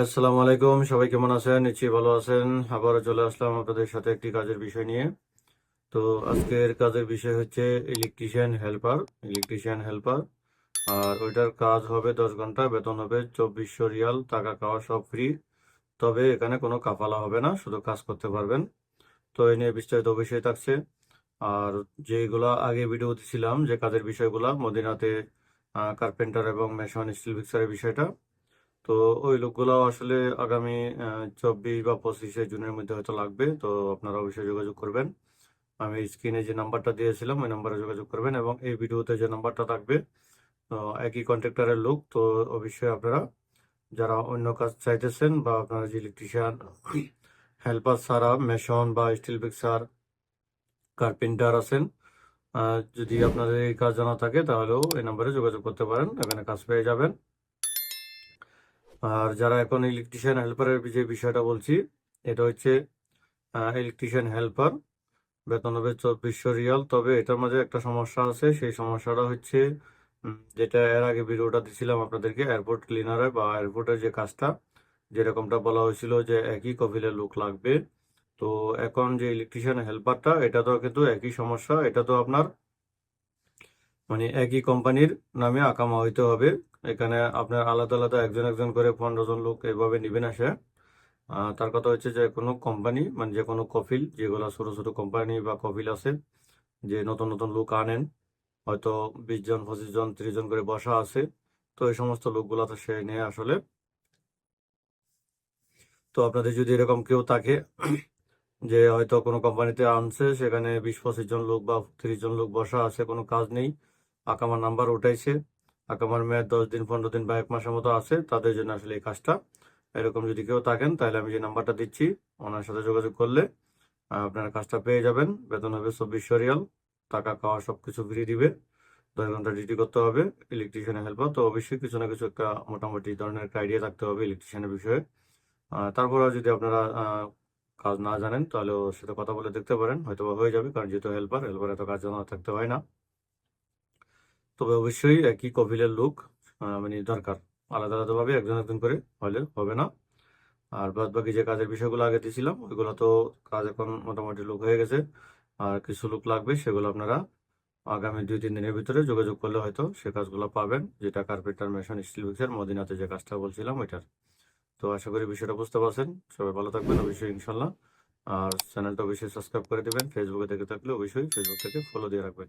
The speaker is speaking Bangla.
আসসালামু আলাইকুম, সবাই কেমন আছেন? নিশ্চয়ই ভালো আছেন। আবারও চলে আসলাম আপনাদের সাথে একটি কাজের বিষয় নিয়ে। তো আজকের কাজের বিষয় হচ্ছে ইলেকট্রিশিয়ান হেল্পার ইলেকট্রিশিয়ান হেল্পার আর ওইটার কাজ হবে দশ ঘণ্টা, বেতন হবে চব্বিশশো রিয়াল, টাকা খাওয়া সব ফ্রি তবে এখানে কোনো কাফালা হবে না, শুধু কাজ করতে পারবেন। তো এই নিয়ে বিস্তারিত বিষয় থাকছে। আর যেগুলা আগে ভিডিও দিছিলাম যে কাজের বিষয়গুলা, মদিনাতে কার্পেন্টার এবং মেশন স্টিল ফিক্সারের বিষয়টা তো ওই লোকগুলো আসলে আগামী চব্বিশ বা পঁচিশে জুনের মধ্যে হয়তো লাগবে। তো আপনারা অবশ্যই যোগাযোগ করবেন। আমি স্ক্রিনে যে নাম্বারটা দিয়েছিলাম, ওই নাম্বারে যোগাযোগ করবেন এবং এই ভিডিওতে যে নাম্বারটা থাকবে, তো একই কন্ট্রাক্টরের লোক, তো অবশ্যই আপনারা যারা অন্য কাজ চাইতেছেন বা আপনারা যে ইলেকট্রিশিয়ান হেল্পার সারা মেশন বা স্টিল ফিক্সার কার্পেন্টার আছেন যদি আপনাদের এই কাজ জানা থাকে, তাহলেও এই নাম্বারে যোগাযোগ করতে পারেন, এখানে কাজ পেয়ে যাবেন। আর যারা এখন ইলেকট্রিশিয়ান হেল্পারের যে বিষয়টা বলছি, এটা হচ্ছে ইলেকট্রিশিয়ান হেল্পার বেতন হবে চব্বিশশো রিয়াল। তবে এটার মাঝে একটা সমস্যা আছে, সেই সমস্যাটা হচ্ছে যেটা এর আগে ভিডিওটা দিছিলাম আপনাদেরকে এয়ারপোর্ট ক্লিনারে বা এয়ারপোর্টের যে কাজটা, যেরকমটা বলা হয়েছিল যে একই কফিলের লোক লাগবে। তো এখন যে ইলেকট্রিশিয়ান হেল্পারটা এটা তো কিন্তু একই সমস্যা, এটা তো আপনার মানে একই কোম্পানির নামে আকামা হইতে হবে। এখানে আপনার আলাদা আলাদা একজন একজন করে পনেরো জন লোক এভাবে নিবেন আসে। তার কথা হচ্ছে যে কোনো কোম্পানি মানে যে কোনো কফিল যেগুলো ছোটো ছোটো কোম্পানি বা কফিল আছে, যে নতুন নতুন লোক আনেন, হয়তো বিশ জন, পঁচিশ জন, ত্রিশ জন করে বসা আছে, তো এই সমস্ত লোকগুলো তো সে নেয় আসলে। তো আপনাদের যদি এরকম কেউ থাকে, যে হয়তো কোনো কোম্পানিতে আনছে, সেখানে বিশ, পঁচিশ জন লোক বা তিরিশ জন লোক বসা আছে, কোনো কাজ নেই আকামার নাম্বার উঠাইছে আকামার মেয়াদ দশ দিন, পনেরো দিন বা এক মাসের মতো আছে, তাদের জন্য আসলে এই কাজটা। এরকম যদি কেউ থাকেন, তাহলে আমি যে নাম্বারটা দিচ্ছি, ওনার সাথে যোগাযোগ করলে আপনারা কাজটা পেয়ে যাবেন। বেতন হবে চব্বিশশো রিয়াল, টাকা খাওয়া সব কিছু ফ্রি দিবে, দশ ঘণ্টা ডিউটি করতে হবে ইলেকট্রিশিয়ানের হেল্পার তো অবশ্যই কিছু না কিছু একটা মোটামুটি ধরনের একটা আইডিয়া থাকতে হবে ইলেকট্রিশিয়ানের বিষয়ে। তারপরেও যদি আপনারা কাজ না জানেন তাহলে ওর সাথে কথা বলে দেখতে পারেন হয়তো হয়ে যাবে, কারণ যেহেতু হেল্পার হেল্পার এত কাজ জানা থাকতে হয় না। তবে অবশ্যই একই কপিলের লোক মানে দরকার। আলাদা আলাদাভাবে একজন একজন করে হলে হবে না। আর বাদ বাকি যে কাজের বিষয়গুলো আগে দিয়েছিলাম, ওইগুলো তো কাজ এখন মোটামুটি লোক হয়ে গেছে। আর কিছু লোক লাগবে, সেগুলো আপনারা আগামী দুই, তিন দিনের ভিতরে যোগাযোগ করলে হয়তো সে কাজগুলো পাবেন, যেটা কার্পেন্টার, মেশিন, স্টিল ফিক্সার, মদিনাতে যে কাজটা বলছিলাম ওইটার। তো আশা করি বিষয়টা বুঝতে পারছেন। সবাই ভালো থাকবেন অবশ্যই ইনশাল্লাহ আর চ্যানেলটা অবশ্যই সাবস্ক্রাইব করে দেবেন। ফেসবুকে দেখে থাকলে অবশ্যই ফেসবুক থেকে ফলো দিয়ে রাখবেন।